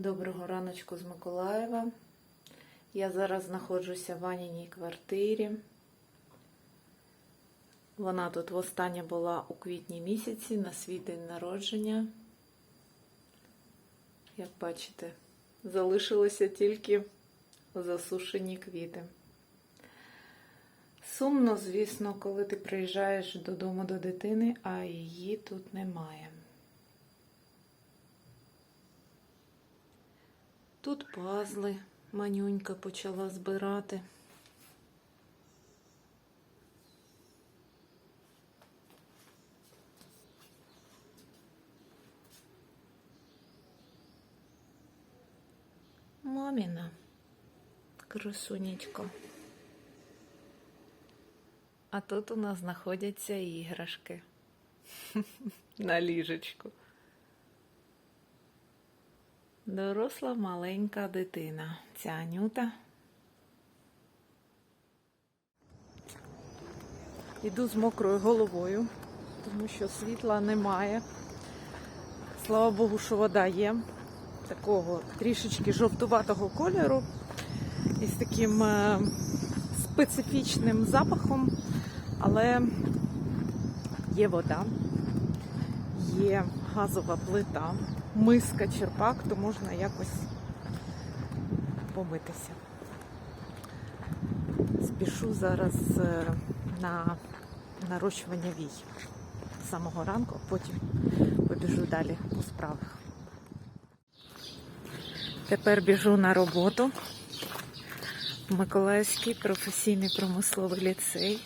Доброго раночку з Миколаєва. Я зараз знаходжуся в Аніній квартирі. Вона тут востаннє була у квітні місяці на свій день народження. Як бачите, залишилися тільки засушені квіти. Сумно, звісно, коли ти приїжджаєш додому до дитини, а її тут немає. Тут пазли манюнька почала збирати. Маміна, красунечко. А тут у нас знаходяться іграшки на ліжечку. Доросла маленька дитина. Ця Анюта. Іду з мокрою головою, тому що світла немає. Слава Богу, що вода є. Такого трішечки жовтуватого кольору і з таким е, специфічним запахом, але є вода, є газова плита миска черпак, то можна якось помитися. Спішу зараз е, на нарощування вій з самого ранку, потім побіжу далі по справах. Тепер біжу на роботу Миколаївський професійний промисловий ліцей.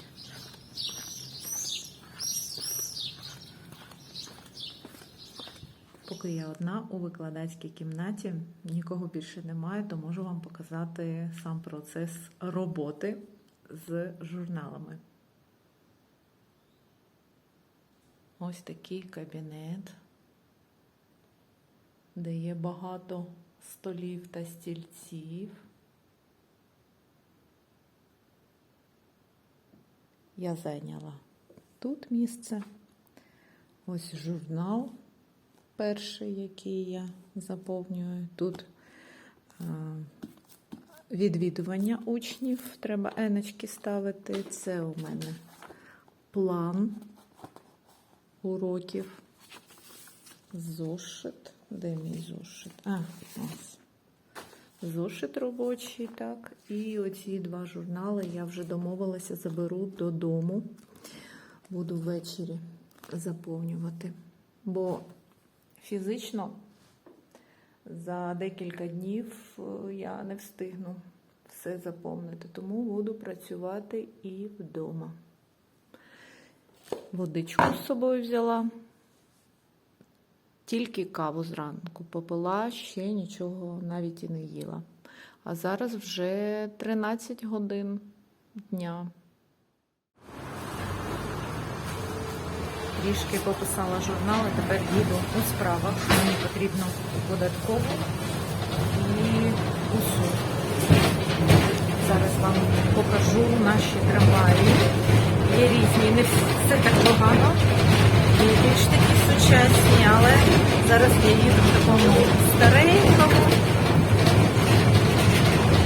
Поки я одна у викладацькій кімнаті, нікого більше немає, то можу вам показати сам процес роботи з журналами. Ось такий кабінет, де є багато столів та стільців. Я зайняла тут місце. Ось журнал перший, який я заповнюю. Тут відвідування учнів, треба еночки ставити. Це у мене план уроків. Зошит. Де мій зошит? А, ось. Зошит робочий, так. І оці два журнали я вже домовилася, заберу додому. Буду ввечері заповнювати. Бо фізично за декілька днів е, я не встигну все заповнити, тому буду працювати і вдома. Водичку з собою взяла, тільки каву зранку попила, ще нічого навіть і не їла. А зараз вже 13 годин дня. Трішки пописала журнали, тепер їду у справах. Мені потрібно податково і УСУ. Зараз вам покажу наші трамваї. Є різні, не все так погано. Є більш такі сучасні, але зараз я їду в такому старенькому,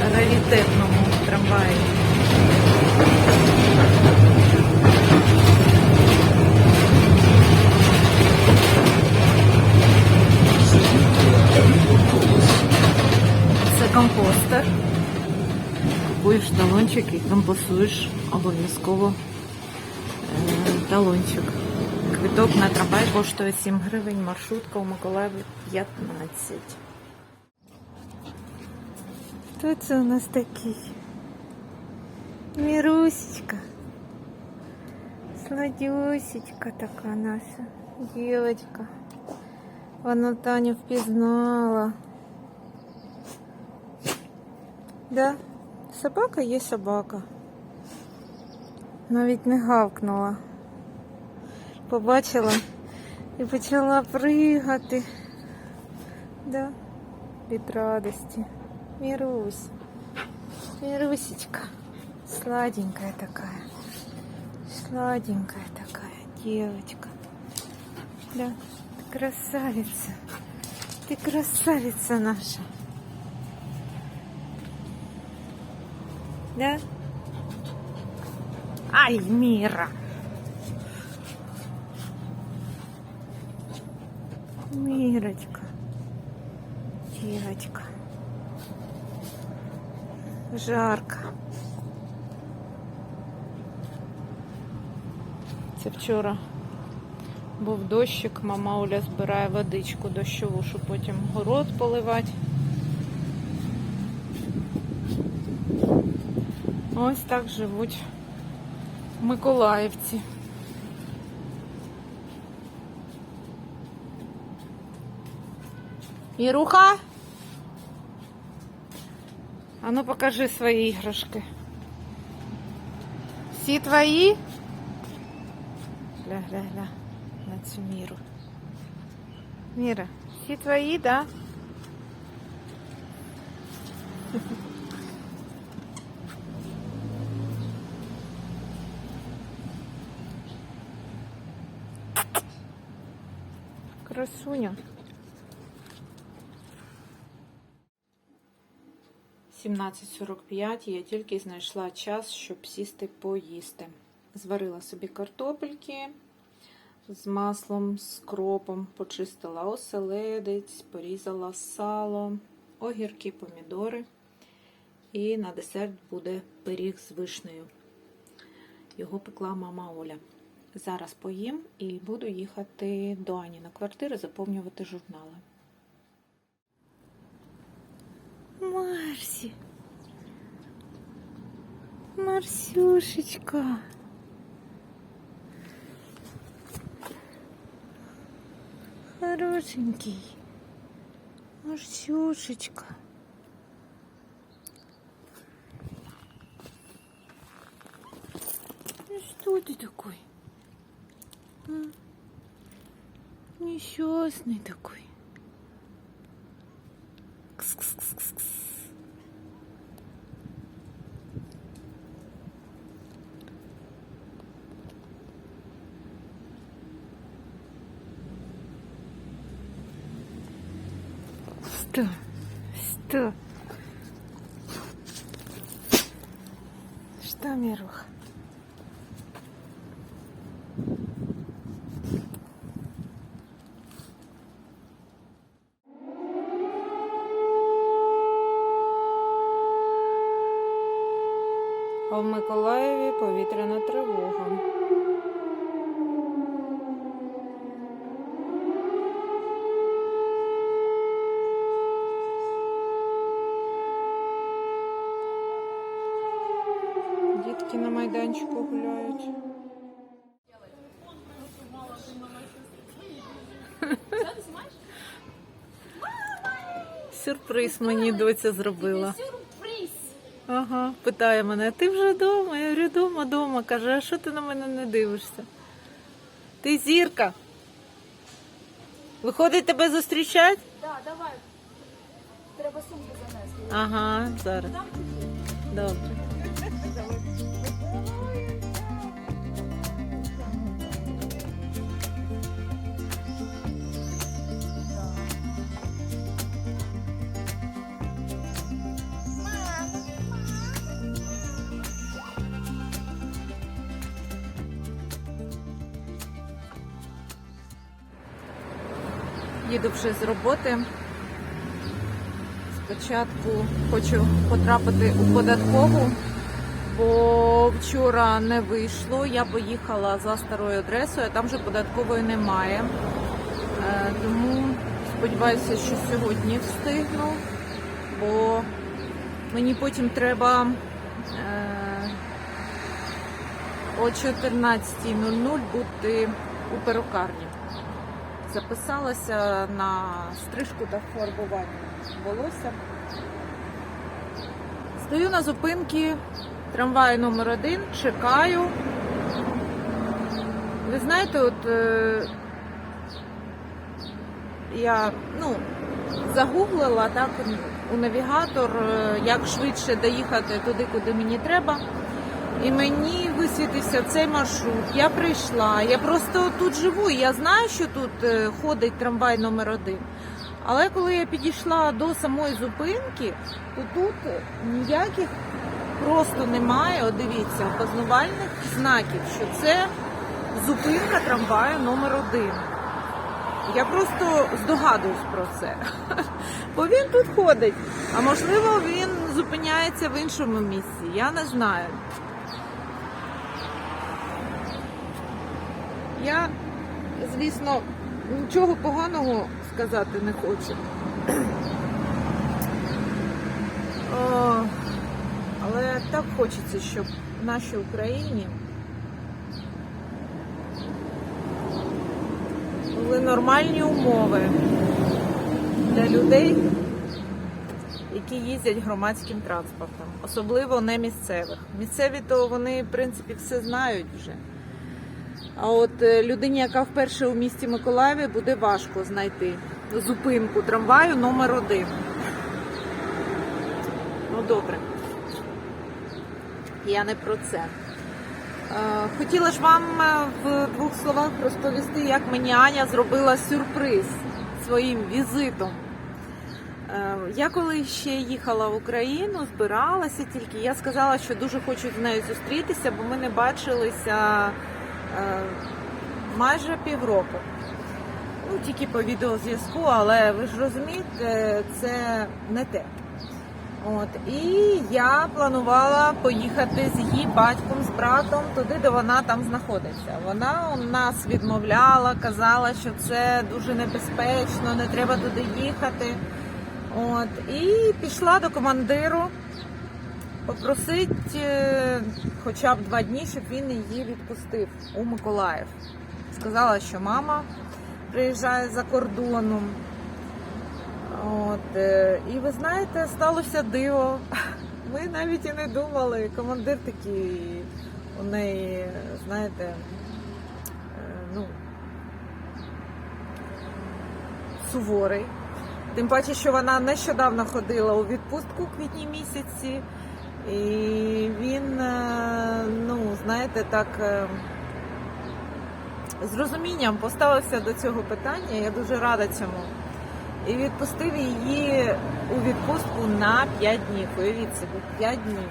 раритетному трамваї. талончик і компостуєш обов'язково е, талончик. Квиток на трамвай коштує 7 гривень, маршрутка у Миколаєві 15. Хто це у нас такий? Мірусечка. Сладюсечка така наша дівочка. Вона Таню впізнала. Да, собака є собака. Навіть не гавкнула. Побачила і почала пригати. Да, від радості. Мірусь. Мирусечка. Сладенькая такая. Сладенькая такая девочка. Да, красавица. Ти красавиця наша. Да? Ай, Міра. Мирочка. Девочка. Жарко. Це вчора був дощик, мама Оля збирає водичку дощову, щоб потім город поливати. Ось так живуть миколаївці. Іруха? А ну покажи свої іграшки. Всі твої? Гля, гля, гля на цю міру. Міра, всі твої, да? Красуня. 17.45 я тільки знайшла час, щоб сісти поїсти. Зварила собі картопельки з маслом, з кропом, почистила оселедець, порізала сало, огірки, помідори. І на десерт буде пиріг з вишнею. Його пекла мама Оля. Зараз поїм і буду їхати до Ані на квартиру заповнювати журнали. Марсі. Марсюшечка. Хорошенький. Марсюшечка. Ну что ты такой? Несчастный такой. Кс-кс-кс-кс-кс. Что? Что? Что, Мирух? В Миколаєві повітряна тривога. Дітки на майданчику гуляють. Сюрприз мені доця зробила. Ага, питає мене, ти вже вдома? Я говорю, вдома, вдома. Каже, а що ти на мене не дивишся? Ти зірка. Виходить тебе зустрічати? Да, давай. Треба сумку занести. Ага, зараз. Добре. Їду вже з роботи. Спочатку хочу потрапити у податкову, бо вчора не вийшло. Я поїхала за старою адресою, а там вже податкової немає. Е, Тому сподіваюся, що сьогодні встигну, бо мені потім треба е, о 14.00 бути у перукарні. Записалася на стрижку та фарбування волосся. Стою на зупинці трамваю номер один, чекаю. Ви знаєте, от е, я ну, загуглила так у навігатор, е, як швидше доїхати туди, куди мені треба. І мені висвітився цей маршрут. Я прийшла. Я просто тут живу. Я знаю, що тут е, ходить трамвай номер один. Але коли я підійшла до самої зупинки, то тут ніяких просто немає. От дивіться, опознавальних знаків, що це зупинка трамваю номер один. Я просто здогадуюсь про це. Бо він тут ходить. А можливо, він зупиняється в іншому місці. Я не знаю. Я, звісно, нічого поганого сказати не хочу. Але так хочеться, щоб в нашій Україні були нормальні умови для людей, які їздять громадським транспортом, особливо не місцевих. Місцеві то вони, в принципі, все знають вже. А от е, людині, яка вперше у місті Миколаєві, буде важко знайти зупинку трамваю номер один. Ну добре. Я не про це. Е, Хотіла ж вам е, в двох словах розповісти, як мені Аня зробила сюрприз своїм візитом. Я коли ще їхала в Україну, збиралася тільки, я сказала, що дуже хочу з нею зустрітися, бо ми не бачилися майже півроку. Ну, тільки по відеозв'язку, але ви ж розумієте, це не те. От і я планувала поїхати з її батьком, з братом туди, де вона там знаходиться. Вона у нас відмовляла, казала, що це дуже небезпечно, не треба туди їхати. От і пішла до командиру попросити е, хоча б два дні, щоб він її відпустив у Миколаїв. Сказала, що мама приїжджає за кордоном. От, е, і ви знаєте, сталося диво. Ми навіть і не думали. Командир такий у неї, знаєте, е, ну, суворий. Тим паче, що вона нещодавно ходила у відпустку у квітні місяці, і він, е, ну, знаєте, так е, з розумінням поставився до цього питання. Я дуже рада цьому і відпустив її у відпустку на 5 днів. Уявіть собі, 5 днів.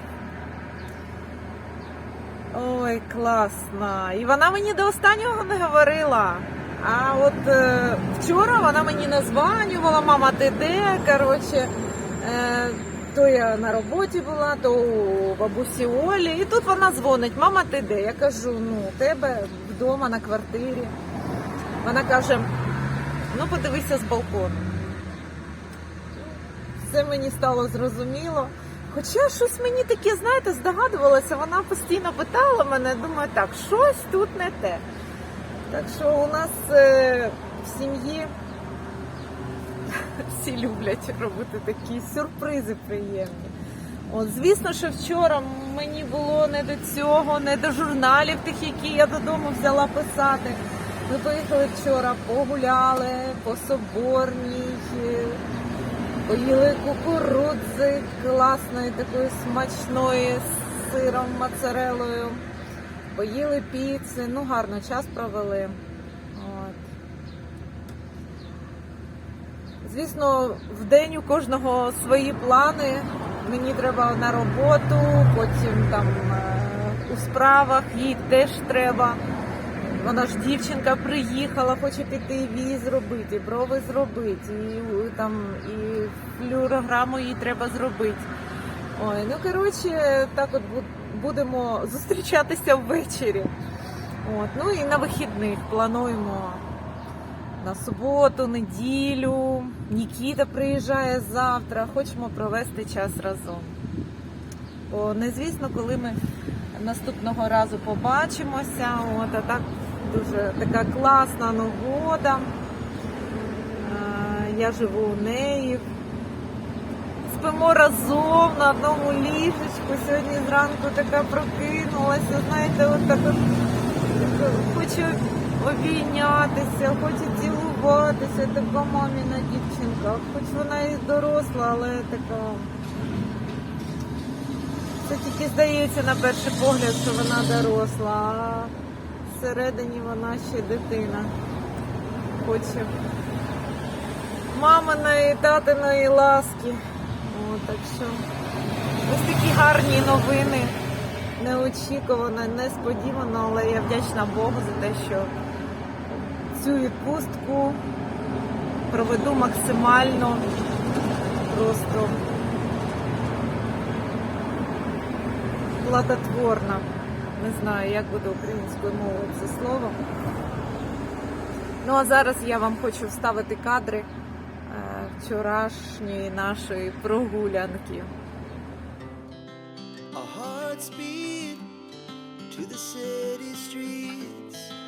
Ой, класно. І вона мені до останнього не говорила. А от е, вчора вона мені названювала, мама, ти де? Коротше, е, то я на роботі була, то у бабусі Олі. І тут вона дзвонить, мама, ти де? Я кажу, ну, у тебе вдома на квартирі. Вона каже, ну подивися з балкону. Все мені стало зрозуміло. Хоча щось мені таке, знаєте, здогадувалося, вона постійно питала мене, думаю, так, щось тут не те. Так що у нас е, в сім'ї всі люблять робити такі сюрпризи приємні. От, звісно, що вчора мені було не до цього, не до журналів тих, які я додому взяла писати. Ми поїхали вчора, погуляли по соборній, поїли кукурудзи класної, такої смачної з сиром, моцарелою. Поїли піци, ну гарно час провели. От. Звісно, в день у кожного свої плани. Мені треба на роботу, потім там е, у справах їй теж треба. Вона ж дівчинка приїхала, хоче піти віз зробити, брови зробити, і там і флюорограму їй треба зробити. Ой, ну коротше, так от будемо зустрічатися ввечері. От, ну і на вихідних плануємо на суботу, неділю. Нікіта приїжджає завтра. Хочемо провести час разом. Бо незвісно, коли ми наступного разу побачимося. От, а так дуже така класна нагода. Я живу у неї. Спимо разом на одному ліжечку. Сьогодні зранку така прокинулася. Знаєте, от так от, хочу обійнятися, хочу спілкуватися, така маміна дівчинка. Хоч вона і доросла, але така. Це тільки здається на перший погляд, що вона доросла, а всередині вона ще дитина. Хоче маминої, татиної ласки. О, так що Ось такі гарні новини. Неочікувано, несподівано, але я вдячна Богу за те, що цю відпустку проведу максимально просто платотворно. Не знаю, як буде українською мовою це слово. Ну, а зараз я вам хочу вставити кадри е, вчорашньої нашої прогулянки. to the city streets.